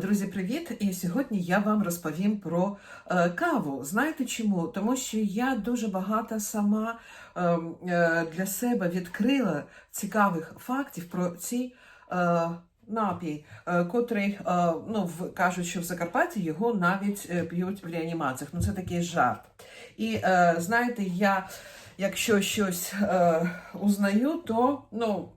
Друзі, привіт! І сьогодні я вам розповім про е, каву. Знаєте чому? Тому що я дуже багато сама е, е, для себе відкрила цікавих фактів про ці е, напій, котрий, ну, кажуть, що в Закарпатті його навіть п'ють в реанімаціях. Ну, це такий жарт. І знаєте, я якщо щось узнаю, то ну.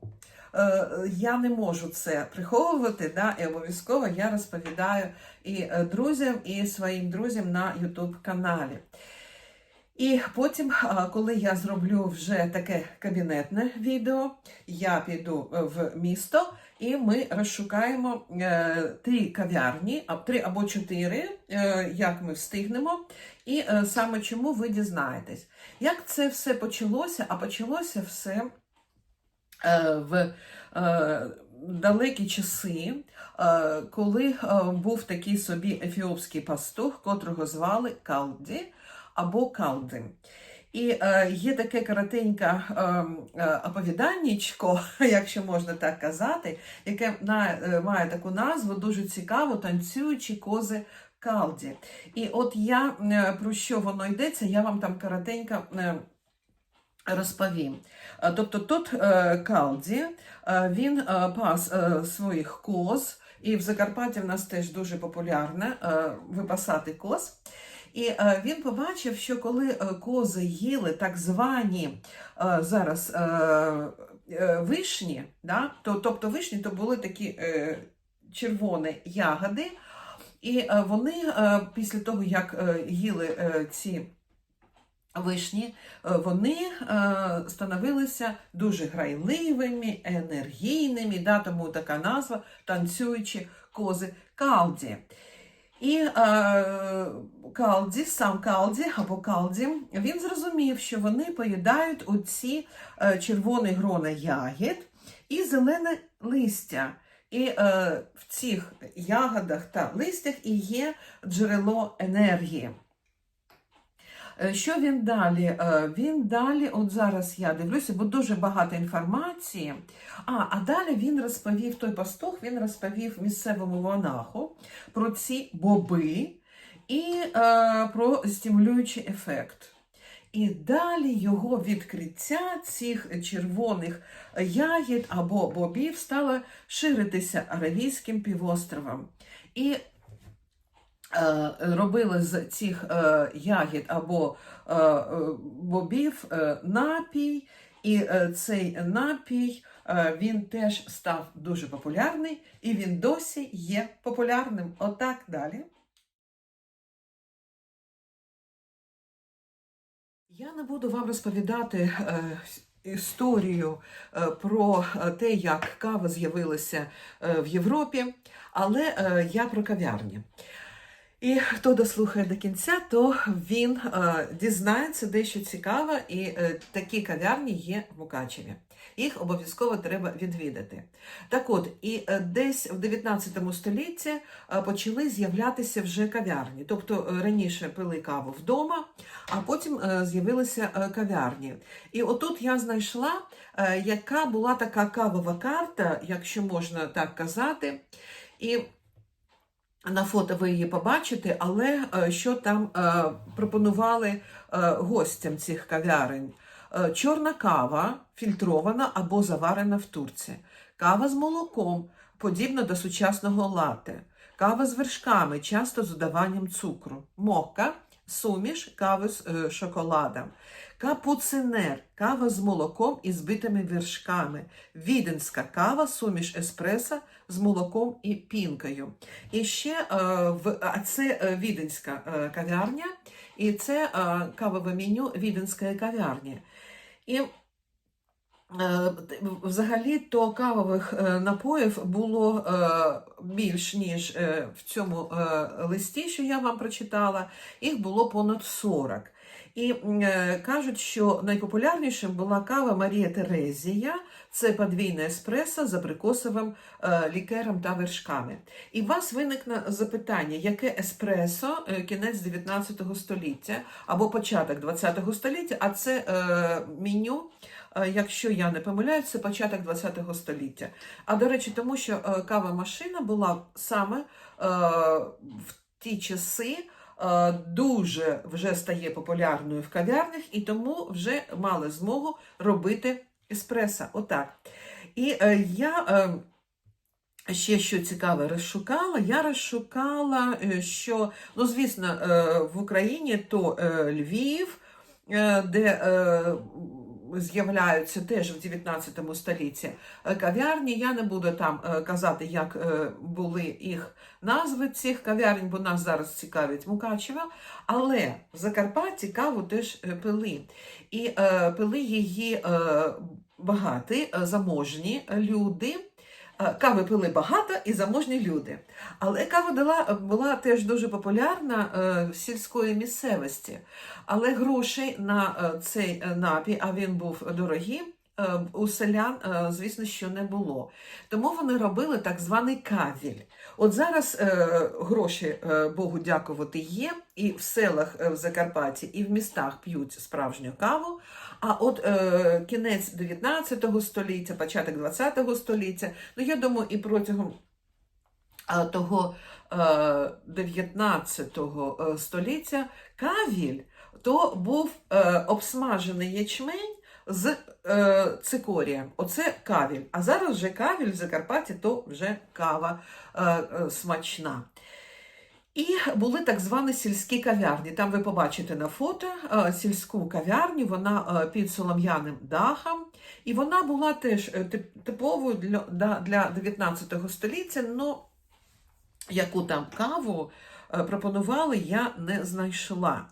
Е, я не можу це приховувати, да, і обов'язково я розповідаю і е, друзям, і своїм друзям на YouTube каналі. І потім, е, коли я зроблю вже таке кабінетне відео, я піду в місто і ми розшукаємо е, три кав'ярні, три або чотири, е, як ми встигнемо. І е, саме чому ви дізнаєтесь. Як це все почалося? А почалося все е, в е, далекі часи, е, коли е, був такий собі ефіопський пастух, котрого звали Калді або Калди. І е, є таке коротеньке е, е, оповіданнячко, якщо можна так казати, яке е, має таку назву дуже цікаву танцюючі кози Калді. І от я е, про що воно йдеться, я вам там коротенько е, розповім. Е, Тобто тут е, Калді, е, він пас своїх коз, і в Закарпатті в нас теж дуже популярно е, випасати коз. І він побачив, що коли кози їли так звані зараз вишні, да, то, тобто вишні то були такі червоні ягоди, і вони після того, як їли ці вишні, е, вони е, становилися дуже грайливими, енергійними, да, тому така назва танцюючі кози Калді. І е, Калді, сам Калді або Калді, він зрозумів, що вони поїдають оці е, червоні грона ягід і зелене листя. І е, в цих ягодах та листях і є джерело енергії. Е, Що він далі? Е, Він далі, от зараз я дивлюся, бо дуже багато інформації. А, а далі він розповів, той пастух, він розповів місцевому монаху про ці боби і е, про стимулюючий ефект. І далі його відкриття цих червоних ягід або бобів стало ширитися Аравійським півостровом. І е, робили з цих е, ягід або е, е, бобів е, напій, і е, цей напій е, він теж став дуже популярний, і він досі є популярним. Отак далі. Я не буду вам розповідати е, історію е, про е, те, як кава з'явилася е, в Європі, але е, я про кав'ярні. І хто дослухає до кінця, то він е, дізнається дещо цікаве, і е, такі кав'ярні є в Мукачеві. Їх обов'язково треба відвідати. Так от, і е, десь в 19 столітті е, почали з'являтися вже кав'ярні. Тобто е, раніше пили каву вдома, а потім е, з'явилися е, кав'ярні. І отут я знайшла, е, яка була така кавова карта, якщо можна так казати. І на фото ви її побачите, але е, що там е, пропонували е, гостям цих кав'ярень? Чорна кава, фільтрована або заварена в турці. Кава з молоком, подібна до сучасного лате. Кава з вершками, часто з додаванням цукру. Мокка, суміш кави з е, шоколадом. Капуцинер, кава з молоком і збитими вершками. Віденська кава, суміш еспреса з молоком і пінкою. І ще е, в, а це е, віденська е, кав'ярня, і це е, кавове меню віденської кав'ярні. І взагалі то кавових е, напоїв було е, більш ніж е, в цьому е, листі, що я вам прочитала, їх було понад 40. І е, кажуть, що найпопулярнішим була кава Марія Терезія, це подвійне еспресо з абрикосовим е, лікером та вершками. І у вас виникне запитання, яке еспресо е, кінець 19 століття або початок 20 століття, а це е, меню. Якщо я не помиляюсь, це початок 20 століття. А до речі, тому що кава машина була саме в ті часи дуже вже стає популярною в кав'ярнях, і тому вже мали змогу робити еспресо. Отак. І е, я е, ще що цікаве розшукала, я розшукала, е, що, ну, звісно, е, в Україні то е, Львів, е, де е, з'являються теж в 19 столітті е, кав'ярні. Я не буду там е, казати, як е, були їх назви цих кав'ярень, бо нас зараз цікавить Мукачева. Але в Закарпатті каву теж пили. І пили її багаті, заможні люди. Кави пили багато і заможні люди. Але кава дала, була теж дуже популярна е, в сільської місцевості. Але грошей на е, цей е, напій, а він був дорогий, у селян, звісно, що не було. Тому вони робили так званий кавіль. От зараз гроші, Богу дякувати, є, і в селах в Закарпатті, і в містах п'ють справжню каву. А от е, кінець 19 століття, початок 20 століття, ну я думаю, і протягом е, того е, 19 е, століття кавіль то був е, обсмажений ячмень з е, цикорієм. Оце кавіль. А зараз вже кавіль в Закарпатті, то вже кава е, е, смачна. І були так звані сільські кав'ярні. Там ви побачите на фото е, сільську кав'ярню, вона е, під солом'яним дахом. І вона була теж е, типовою для, да- 19 століття, але яку там каву пропонували, я не знайшла.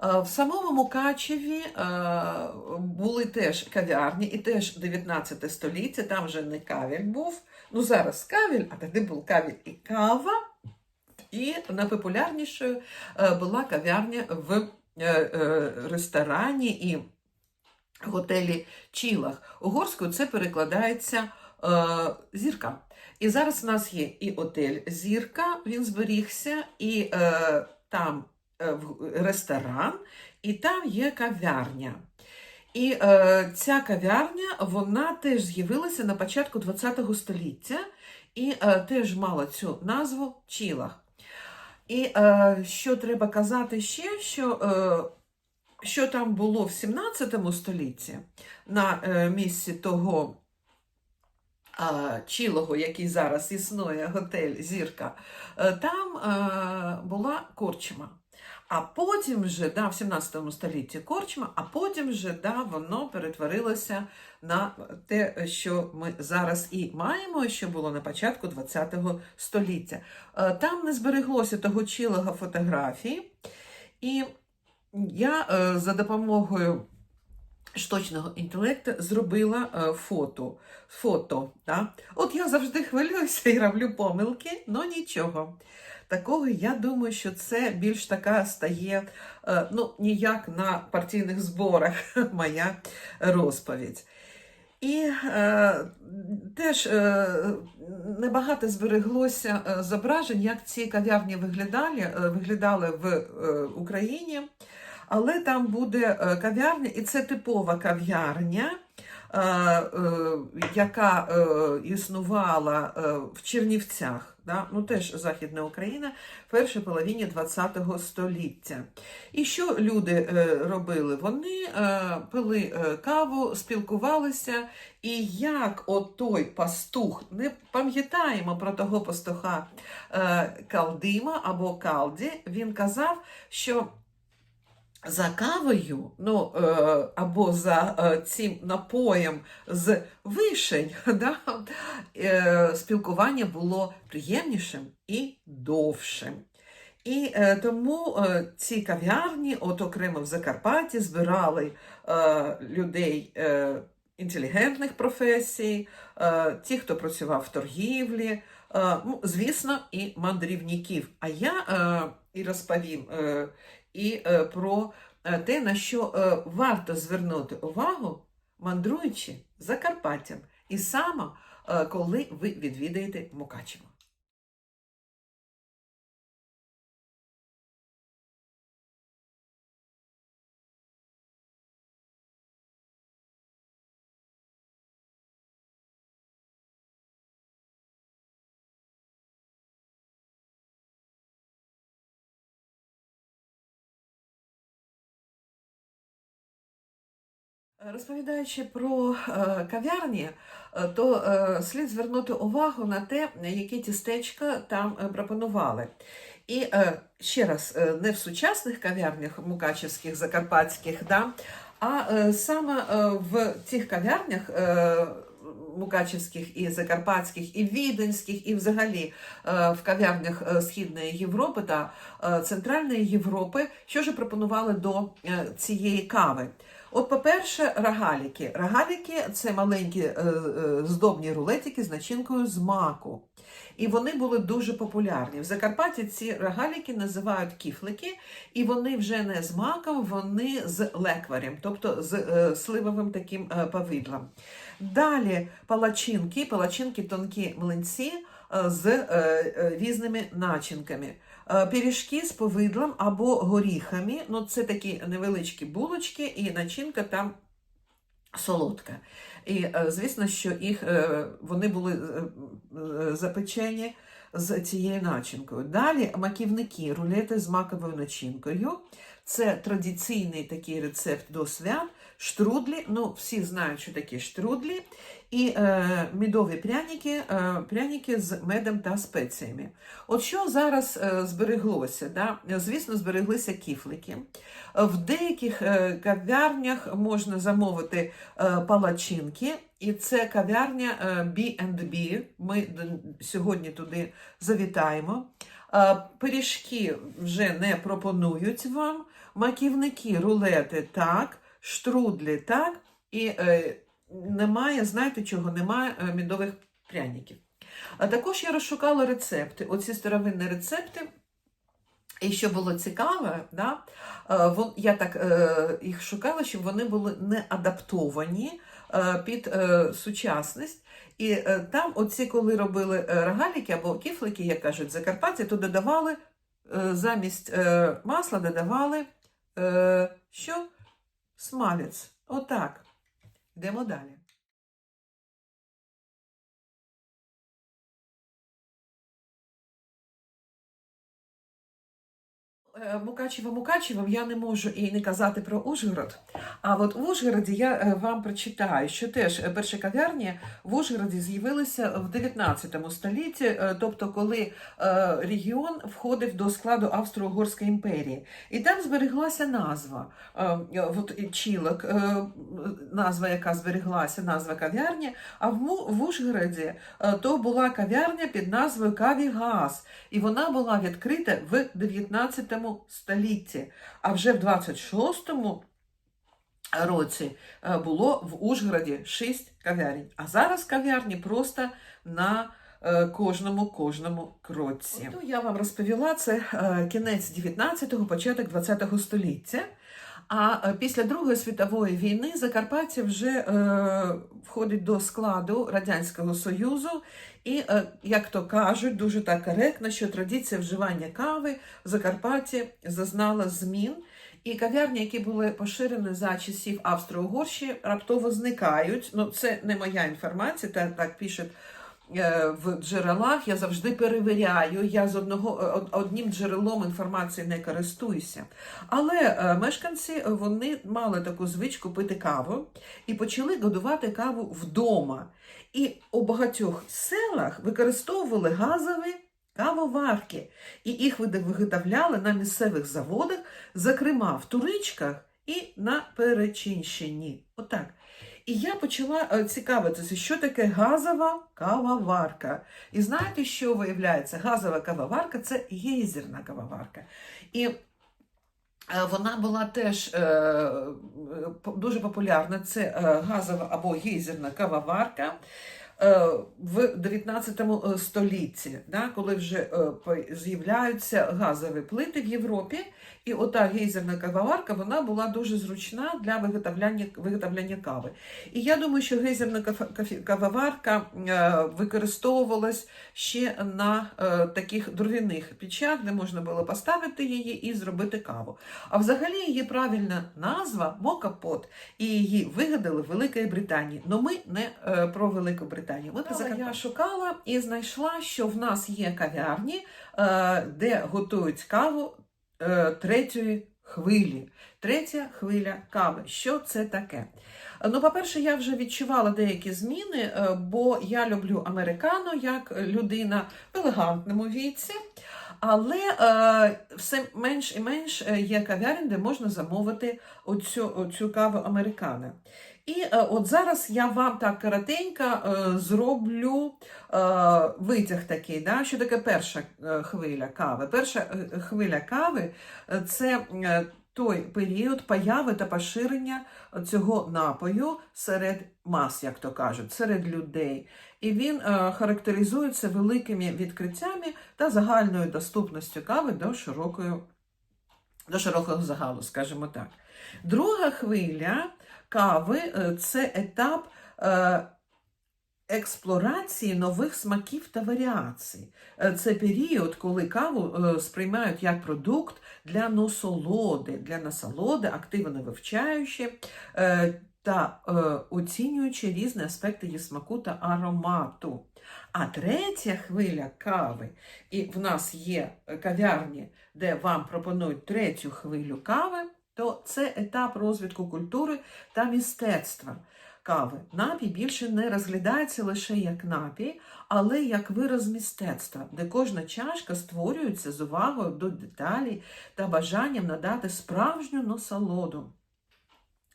В самому Мукачеві були теж кав'ярні, і теж 19 століття, там вже не кавіль був. Ну зараз кавіль, а тоді був кавіль і кава. І найпопулярнішою е, була кав'ярня в е, е, ресторані і готелі Чілах. Угорською це перекладається зірка. І зараз у нас є і отель Зірка, він зберігся, і там ресторан, і там є кав'ярня. І е, ця кав'ярня вона теж з'явилася на початку ХХ століття і е, теж мала цю назву Чілах. І е, що треба казати ще, що, е, що там було в 17 столітті на е, місці того е, Чілого, який зараз існує, готель Зірка, е, там е, була корчма. А потім вже, да, в 17 столітті корчма, а потім вже да, воно перетворилося на те, що ми зараз і маємо, що було на початку ХХ століття. Е, Там не збереглося того чілого фотографії, і я е, за допомогою штучного інтелекту зробила е, фото. фото да? От я завжди хвилююся і роблю помилки, але нічого. Такого я думаю, що це більш така стає, е, ну, ніяк на партійних зборах моя розповідь. І е, теж е, небагато збереглося е, зображень, як ці кав'ярні виглядали, е, виглядали в е, Україні. Але там буде кав'ярня, і це типова кав'ярня, е, е, яка е, існувала в Чернівцях. Да? Ну, теж Західна Україна в першій половині ХХ століття. І що люди е, робили? Вони е, пили е, каву, спілкувалися, і як от той пастух, не пам'ятаємо про того пастуха Калдима або Калді, він казав, що за кавою, ну, е, або за е, цим напоєм з вишень, да, е, спілкування було приємнішим і довшим. І тому ці кав'ярні, от окремо в Закарпатті, збирали людей інтелігентних професій, ті, хто працював в торгівлі, ну, звісно, і мандрівників. А я і розповім і е, про е, те, на що е, варто звернути увагу, мандруючи Закарпаттям, і саме коли ви відвідаєте Мукачево. Розповідаючи про е, кав'ярні, е, то е, слід звернути увагу на те, які тістечка там пропонували. І ще раз, не в сучасних кав'ярнях мукачівських, закарпатських, да, а саме в цих кав'ярнях. Мукачівських і закарпатських, і віденських, і взагалі в кав'ярнях Східної Європи та Центральної Європи, що ж пропонували до цієї кави. От, по-перше, рогаліки. Рогаліки це маленькі е, е, здобні рулетики з начинкою з маку. І вони були дуже популярні. В Закарпатті ці рогаліки називають кіфлики, і вони вже не з маком, вони з лекварем, тобто з е, сливовим таким повидлом. Далі палачинки, палачинки тонкі млинці з різними начинками. Е, Пиріжки з повидлом або горіхами. Ну, це такі невеличкі булочки, і начинка там солодка. І е, звісно, що їх е, вони були запечені з цією начинкою. Далі маківники, рулети з маковою начинкою. Це традиційний такий рецепт до свят. Штрудлі, ну всі знають, що таке штрудлі, і е, мідові пряники, е, пряники з медом та спеціями. От що зараз е, збереглося? Да? Звісно, збереглися кіфлики. В деяких е, кав'ярнях можна замовити е, палачинки, і це кав'ярня е, B&B. Ми сьогодні туди завітаємо. Е, Пиріжки вже не пропонують вам, маківники, рулети так, штрудлі так, і е, немає, знаєте чого, немає е, мідових пряників. А також я розшукала рецепти, оці старовинні рецепти. І що було цікаве, да, е, я так е, їх шукала, щоб вони були не адаптовані е, під сучасність. І там, оці, коли робили рогаліки або кіфлики, як кажуть, закарпатці, то додавали замість масла додавали що? Смалець. Отак. Йдемо далі. Е, Мукачево Мукачевом я не можу і не казати про Ужгород. А от в Ужгороді я е, вам прочитаю, що теж е, перші кав'ярні в Ужгороді з'явилися в 19 столітті, е, тобто коли е, регіон входив до складу Австро-Угорської імперії. І там збереглася назва. е, От Чілок, е, назва, яка збереглася, назва кав'ярні. А в, Ужгороді е, то була кав'ярня під назвою Каві Газ. І вона була відкрита в 19 столітті. А вже в 26-му році е, було в Ужгороді 6 кав'ярень. А зараз кав'ярні просто на е, кожному кожному кроці. Ну, я вам розповіла, це е, кінець 19-го, початок 20-го століття. А е, після Другої світової війни Закарпаття вже е, входить до складу Радянського Союзу, і, е, як то кажуть, дуже так коректно, що традиція вживання кави в Закарпатті зазнала змін. І кав'ярні, які були поширені за часів Австро-Угорщини, раптово зникають. Ну, це не моя інформація, та так пишуть в джерелах. Я завжди перевіряю. Я з одного е, одним джерелом інформації не користуюся. Але е, мешканці е, вони мали таку звичку пити каву і почали годувати каву вдома. І у багатьох селах використовували газові кавоварки, і їх виготовляли на місцевих заводах, зокрема в Туричках і на Перечинщині. Отак. І я почала е, цікавитися, що таке газова кавоварка. І знаєте, що виявляється? Газова кавоварка це гейзерна кавоварка. І е, вона була теж е, е, дуже популярна. Це газова або гейзерна кавоварка. Е, В 19 столітті, да, коли вже е, з'являються газові плити в Європі, і ота гейзерна кавоварка вона була дуже зручна для виготовляння, виготовляння кави. І я думаю, що гейзерна кавоварка е, використовувалась ще на е, таких дров'яних печах, де можна було поставити її і зробити каву. А взагалі її правильна назва мокапот, і її вигадали в Великій Британії. Но ми не е, про Велику Британію. Ми про я шукала і знайшла, що в нас є кав'ярні, е, де готують каву е, третьої хвилі. Третя хвиля кави. Що це таке? Ну, по-перше, я вже відчувала деякі зміни, е, бо я люблю американо як людина в елегантному віці. Але е, все менш і менш є кав'ярень, де можна замовити оцю, оцю каву американо. І е, от зараз я вам так коротенько е, зроблю е, витяг такий, да? що таке перша хвиля кави. Перша хвиля кави це той період появи та поширення цього напою серед мас, як то кажуть, серед людей. І він характеризується великими відкриттями та загальною доступністю кави до широкої, до широкого загалу, скажімо так. Друга хвиля кави е, це етап е, експлорації нових смаків та варіацій. Е, Це період, коли каву сприймають як продукт для насолоди, для насолоди, активно вивчаючи та е, оцінюючи різні аспекти її смаку та аромату. А третя хвиля кави, і в нас є кав'ярні, де вам пропонують третю хвилю кави, то це етап розвитку культури та мистецтва кави. Напій більше не розглядається лише як напій, але як вираз мистецтва, де кожна чашка створюється з увагою до деталей та бажанням надати справжню насолоду.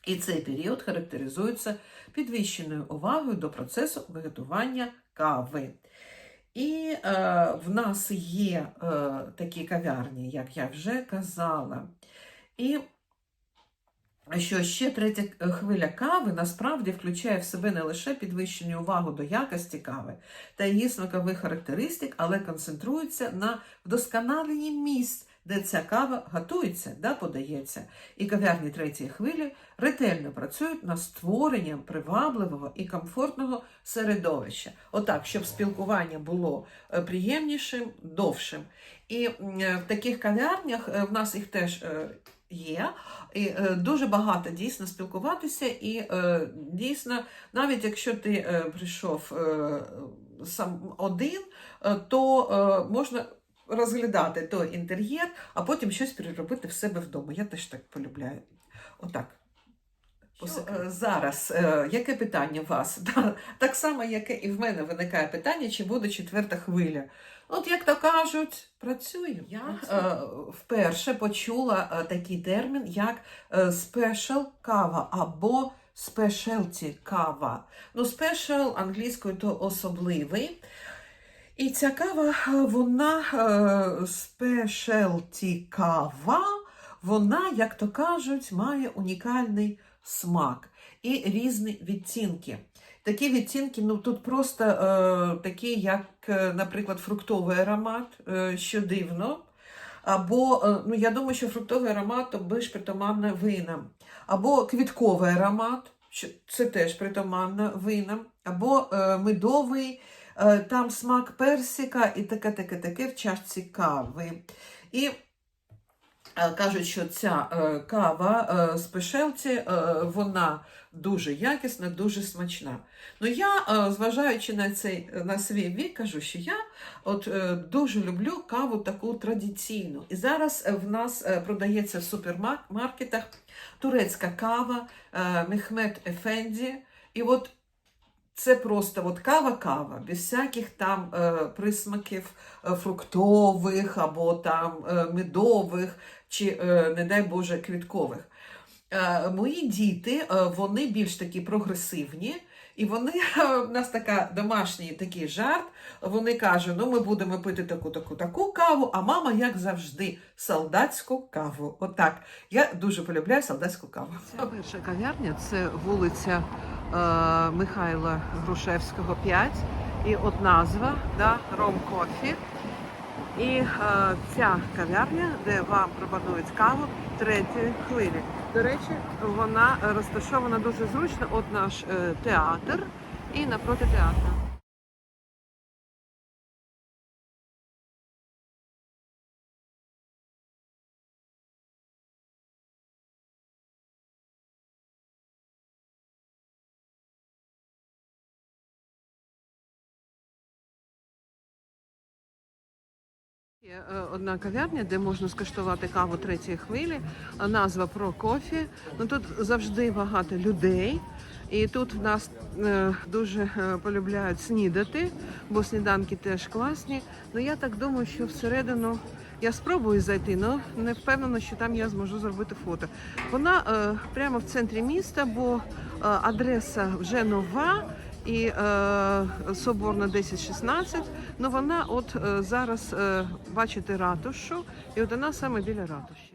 І цей період характеризується підвищеною увагою до процесу виготування кави. І е, в нас є е, такі кав'ярні, як я вже казала. І що ще третя хвиля кави насправді включає в себе не лише підвищення увагу до якості кави та її смакових характеристик, але концентрується на вдосконаленні місць, де ця кава готується, да, подається. І кав'ярні третьої хвилі ретельно працюють над створенням привабливого і комфортного середовища. Отак, щоб спілкування було е, приємнішим, довшим. І е, в таких кав'ярнях е, в нас їх теж є. І е, дуже багато дійсно спілкуватися, і е, дійсно, навіть якщо ти е, прийшов е, сам один, е, то е, можна розглядати той інтер'єр, а потім щось переробити в себе вдома. Я теж так полюбляю. Отак. Е, Зараз, е, яке питання у вас? Так само, яке і в мене виникає питання, чи буде четверта хвиля. От як то кажуть, працюю. Я е, вперше почула такий термін, як спешл кава або спешелті кава. Ну, спешл англійською то особливий. І ця кава, вона спешелті кава, вона, як то кажуть, має унікальний смак і різні відтінки. Такі відтінки, ну тут просто е, такі, як, е, наприклад, фруктовий аромат, е, що дивно. Або, е, ну я думаю, що фруктовий аромат то більш притаманно винам. Або квітковий аромат, що це теж притаманно винам. Або е, медовий, е, там смак персика і таке, таке, таке в чашці кави. І Кажуть, що ця е, кава е, з е, вона дуже якісна, дуже смачна. Ну я, е, зважаючи на цей на свій вік, кажу, що я от е, дуже люблю каву таку традиційну. І зараз е, в нас е, продається в супермаркетах турецька кава е, Мехмед Ефенді. І от це просто от кава-кава, без всяких там е, присмаків е, фруктових або там е, медових чи, е, не дай Боже, квіткових. Е, мої діти, е, вони більш такі прогресивні, і вони, в нас така домашній такий жарт, вони кажуть, ну ми будемо пити таку, таку, таку каву, а мама, як завжди, солдатську каву. Отак. Я дуже полюбляю солдатську каву. Ця перша кав'ярня, це вулиця е, Михайла Грушевського, 5. І от назва, да, Ром Кофі. І е, ця кав'ярня, де вам пропонують каву третьої хвилі. До речі, вона розташована дуже зручно. От наш е, театр і напроти театру. Є е, одна кав'ярня, де можна скуштувати каву третьої хвилі. Назва про кофі. Ну тут завжди багато людей. І тут в нас е, дуже е, полюбляють снідати, бо сніданки теж класні. Ну я так думаю, що всередину я спробую зайти, але не впевнена, що там я зможу зробити фото. Вона прямо в центрі міста, бо адреса вже нова. І е, Соборна 1016, ну вона от е, зараз е, бачите ратушу, і от вона саме біля ратуші.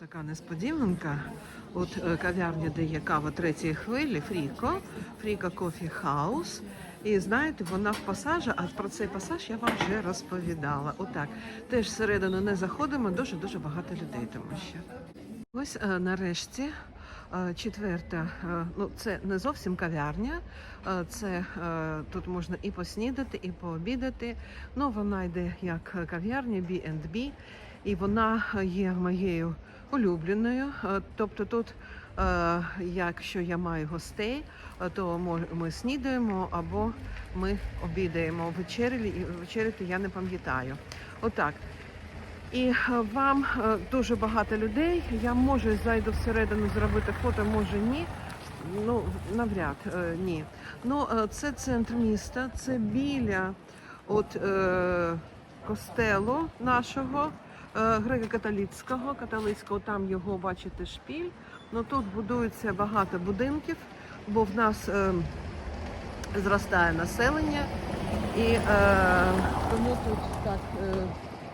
Така несподіванка. От е, кав'ярня, де є кава третьої хвилі, Фріко, Фріка Кофі Хаус. І знаєте, вона в пасажі, а про цей пасаж я вам вже розповідала. Отак. Теж всередину не заходимо, дуже-дуже багато людей, тому що. Ось е, нарешті четверта. е, Ну, це не зовсім кав'ярня. е, Це е, тут можна і поснідати, і пообідати. Ну, вона йде як кав'ярня B&B, і вона є моєю улюбленою. Тобто тут, якщо я маю гостей, то ми снідаємо або ми обідаємо. Вечеряти я не пам'ятаю. Отак. І е, вам е, дуже багато людей. Я можу зайду всередину зробити фото, може ні. Ну, навряд е, ні. Ну, це центр міста, це біля от, е, костелу нашого е, греко-католицького, католицького, там його бачите шпіль. Ну тут будується багато будинків, бо в нас е, зростає населення. І е, тому тут так е,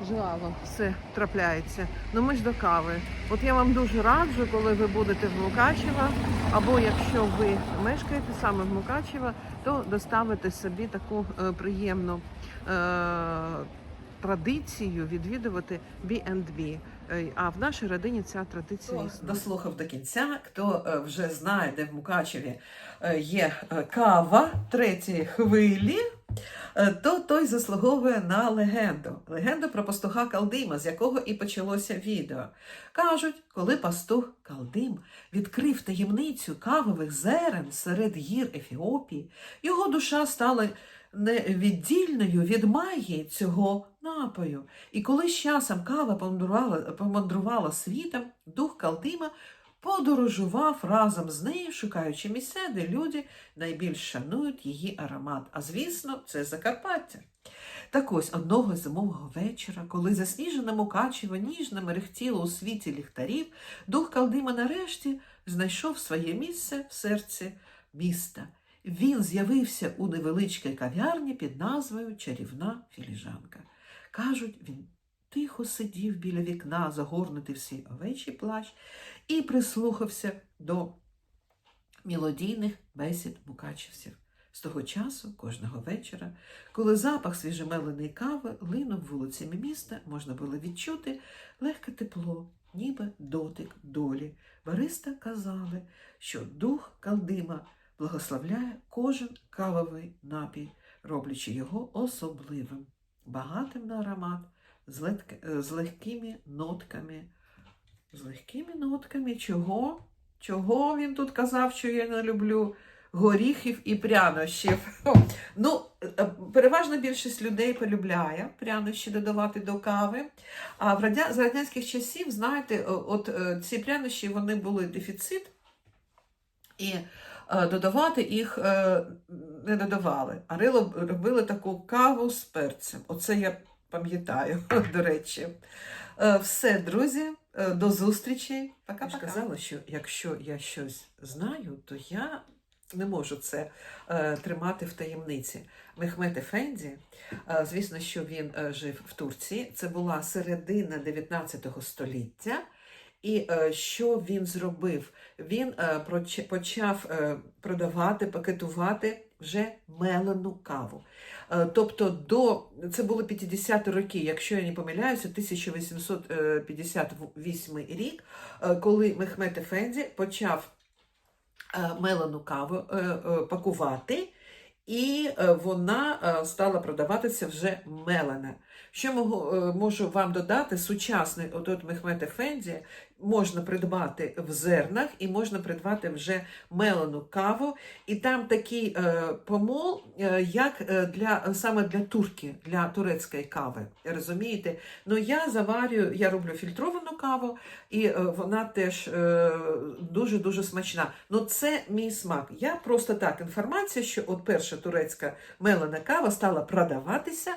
жваво все трапляється. Ну ми ж до кави. От я вам дуже раджу, коли ви будете в Мукачево, або якщо ви мешкаєте саме в Мукачево, то доставите собі таку е, приємну е, традицію відвідувати B&B. Е, А в нашій родині ця традиція Хто існує. дослухав до кінця, хто е, вже знає, де в Мукачеві е, є кава третьої хвилі, то той заслуговує на легенду. Легенду про пастуха Калдима, з якого і почалося відео. Кажуть, коли пастух Калдим відкрив таємницю кавових зерен серед гір Ефіопії, його душа стала невіддільною від магії цього напою. І коли з часом кава помандрувала, помандрувала світом, дух Калдима подорожував разом з нею, шукаючи місця, де люди найбільш шанують її аромат. А звісно, це Закарпаття. Так ось одного зимового вечора, коли засніжене Мукачево ніжно мерехтіло у світі ліхтарів, дух Калдима нарешті знайшов своє місце в серці міста. Він з'явився у невеличкій кав'ярні під назвою Чарівна філіжанка. Кажуть, він тихо сидів біля вікна, загорнутий в свій овечий плащ, і прислухався до мелодійних бесід мукачівців. З того часу, кожного вечора, коли запах свіжемеленої кави линув вулицями міста, можна було відчути легке тепло, ніби дотик долі. Бариста казали, що дух Калдима благословляє кожен кавовий напій, роблячи його особливим, багатим на аромат, е, з легкими нотками. З легкими нотками чого? Чого він тут казав, що я не люблю? Горіхів і прянощів. Ну, е, переважна більшість людей полюбляє прянощі додавати до кави. А в радя... з радянських часів, знаєте, от е, ці прянощі вони були дефіцит, і е, додавати їх е, не додавали. А рило робили таку каву з перцем. Оце я пам'ятаю, до речі. Е, Все, друзі, е, до зустрічі. Я ж Пока-пока. казала, що якщо я щось знаю, то я не можу це е, тримати в таємниці. Мехмед Ефенді, е, звісно, що він е, жив в Турції. Це була середина 19 століття. І е, що він зробив? Він е, почав е, продавати, пакетувати вже мелену каву. Тобто до це було 50-ті роки, якщо я не помиляюся, 1858 рік, коли Мехмед Ефенді почав мелену каву пакувати, і вона стала продаватися вже мелена. Що можу, вам додати? Сучасний от, от Мехмед Ефенді можна придбати в зернах і можна придбати вже мелену каву. І там такий е, помол, е, як е, для саме для турки, для турецької кави. Розумієте? Ну я заварюю, я роблю фільтровану каву, і вона теж дуже дуже смачна. Ну це мій смак. Я просто так інформація, що от перша турецька мелена кава стала продаватися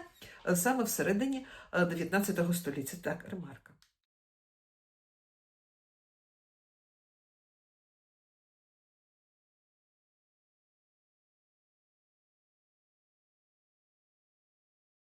саме всередині е, 19 століття. Так, ремарка.